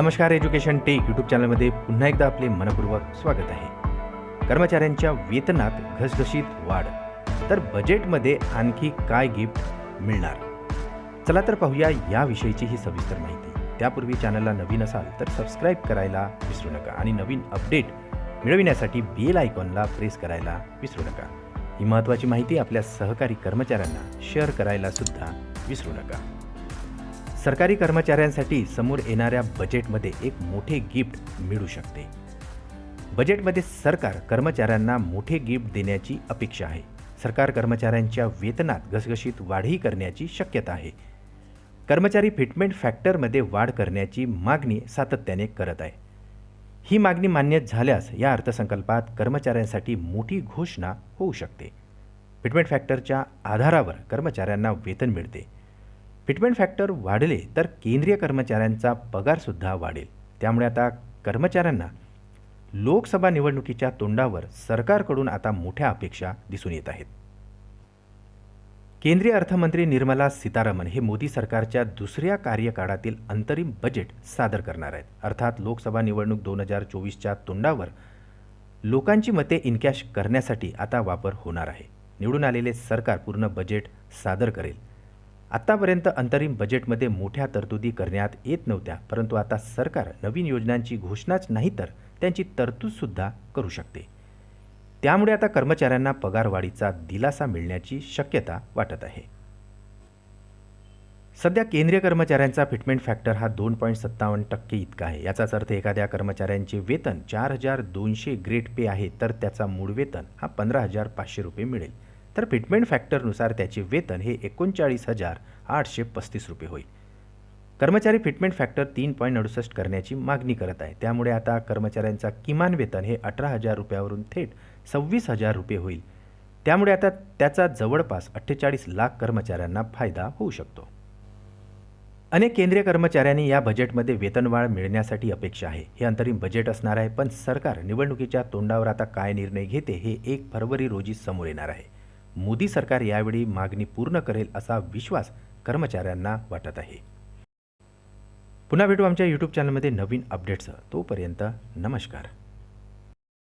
नमस्कार education take YouTube चॅनलमध्ये पुन्हा एकदा आपले मनपूर्वक स्वागत आहे. कर्मचाऱ्यांच्या वेतनात घसघशीत वाढ. तर बजेटमध्ये आणखी काय गिफ्ट मिळणार? चला तर पाहूया याविषयीची ही सविस्तर माहिती. त्यापूर्वी चॅनलला नवीन असाल तर सबस्क्राईब करायला विसरू नका आणि नवीन अपडेट मिळविण्यासाठी बेल आयकॉनला प्रेस करायला विसरू नका. ही महत्त्वाची माहिती आपल्या सहकारी कर्मचाऱ्यांना शेअर करायला सुद्धा विसरू नका. सरकारी कर्मचाऱ्यांसाठी समोर येणाऱ्या बजेटमध्ये एक मोठे गिफ्ट मिळू शकते. बजेटमध्ये सरकार कर्मचाऱ्यांना मोठे गिफ्ट देण्याची अपेक्षा आहे. सरकार कर्मचाऱ्यांच्या वेतनात घसघशीत वाढही करण्याची शक्यता आहे. कर्मचारी फिटमेंट फॅक्टरमध्ये वाढ करण्याची मागणी सातत्याने करत आहे. ही मागणी मान्य झाल्यास या अर्थसंकल्पात कर्मचाऱ्यांसाठी मोठी घोषणा होऊ शकते. फिटमेंट फॅक्टरच्या आधारावर कर्मचाऱ्यांना वेतन मिळते. फिटमेंट फॅक्टर वाढले तर केंद्रीय कर्मचाऱ्यांचा पगारसुद्धा वाढेल. त्यामुळे आता कर्मचाऱ्यांना लोकसभा निवडणुकीच्या तोंडावर सरकारकडून आता मोठ्या अपेक्षा दिसून येत आहेत. केंद्रीय अर्थमंत्री निर्मला सीतारामन हे मोदी सरकारच्या दुसऱ्या कार्यकाळातील अंतरिम बजेट सादर करणार आहेत. अर्थात लोकसभा निवडणूक दोन हजार चोवीसच्या तोंडावर लोकांची मते इनकॅश करण्यासाठी आता वापर होणार आहे. निवडून आलेले सरकार पूर्ण बजेट सादर करेल. आत्तापर्यंत अंतरिम बजेटमध्ये मोठ्या तरतुदी करण्यात येत नव्हत्या परंतु आता सरकार नवीन योजनांची घोषणाच नाही तर त्यांची तरतूदसुद्धा करू शकते. त्यामुळे आता कर्मचाऱ्यांना पगारवाढीचा दिलासा मिळण्याची शक्यता वाटत आहे. सध्या केंद्रीय कर्मचाऱ्यांचा फिटमेंट फॅक्टर हा दोन पॉईंट सत्तावन्न टक्के इतका आहे. याचाच अर्थ एखाद्या कर्मचाऱ्यांचे वेतन चार हजार दोनशे ग्रेड पे आहे तर त्याचा मूळ वेतन हा पंधरा हजार पाचशे रुपये मिळेल. तर फिटमेंट फॅक्टरनुसार त्याचे वेतन हे एकोणचाळीस हजार आठशे पस्तीस रुपये होईल. कर्मचारी फिटमेंट फॅक्टर तीन पॉईंट अडुसष्ट करण्याची मागणी करत आहे. त्यामुळे आता कर्मचाऱ्यांचा किमान वेतन हे अठरा हजार रुपयावरून थेट सव्वीस हजार रुपये होईल. त्यामुळे आता त्याचा जवळपास अठ्ठेचाळीस लाख कर्मचाऱ्यांना फायदा होऊ शकतो. अनेक केंद्रीय कर्मचाऱ्यांनी या बजेटमध्ये वेतनवाढ मिळण्यासाठी अपेक्षा आहे. हे अंतरिम बजेट असणार आहे पण सरकार निवडणुकीच्या तोंडावर आता काय निर्णय घेते हे एक फरवरी रोजी समोर येणार आहे. मोदी सरकार यावेळी मागणी पूर्ण करेल असा विश्वास कर्मचाऱ्यांना वाटत आहे. पुन्हा भेटू आमच्या यूट्यूब चॅनलमध्ये नवीन अपडेट्स तोपर्यंत नमस्कार.